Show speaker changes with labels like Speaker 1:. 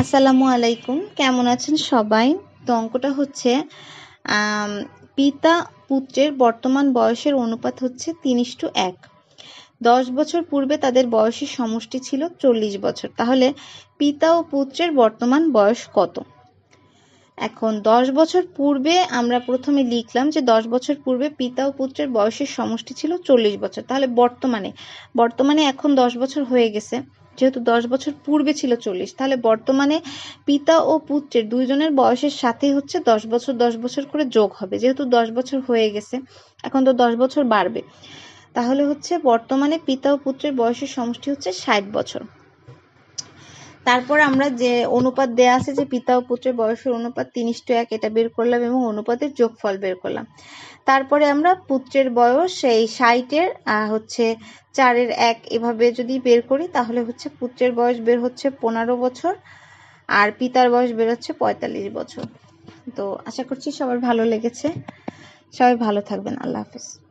Speaker 1: আসসালামু আলাইকুম। কেমন আছেন সবাই? তো অঙ্কটা হচ্ছে পিতা পুত্রের বর্তমান বয়সের অনুপাত হচ্ছে তিন ইস্টু এক। দশ বছর পূর্বে তাদের বয়সের সমষ্টি ছিল চল্লিশ বছর। তাহলে পিতা ও পুত্রের বর্তমান বয়স কত? এখন দশ বছর পূর্বে আমরা প্রথমে লিখলাম যে দশ বছর পূর্বে পিতা ও পুত্রের বয়সের সমষ্টি ছিল চল্লিশ বছর। তাহলে বর্তমানে বর্তমানে এখন দশ বছর হয়ে গেছে। যেহেতু দশ বছর পূর্বে ছিল চল্লিশ, তাহলে বর্তমানে পিতা ও পুত্রের দুইজনের বয়সের সাথেই হচ্ছে দশ বছর দশ বছর করে যোগ হবে। যেহেতু দশ বছর হয়ে গেছে, এখন তো দশ বছর বাড়বে। তাহলে হচ্ছে বর্তমানে পিতা ও পুত্রের বয়সের সমষ্টি হচ্ছে ষাট বছর। তারপর আমরা যে অনুপাত দেয়া আছে যে পিতা ও পুত্রের বয়সের অনুপাত তিন ইস্টু এক, এটা বের করলাম এবং অনুপাতের যোগফল বের করলাম। তারপরে আমরা পুত্রের বয়স এই ষাটের হচ্ছে চারের এক এভাবে যদি বের করি তাহলে হচ্ছে পুত্রের বয়স বের হচ্ছে পনেরো বছর আর পিতার বয়স বের হচ্ছে পঁয়তাল্লিশ বছর। তো আশা করছি সবার ভালো লেগেছে। সবাই ভালো থাকবেন। আল্লাহ হাফিজ।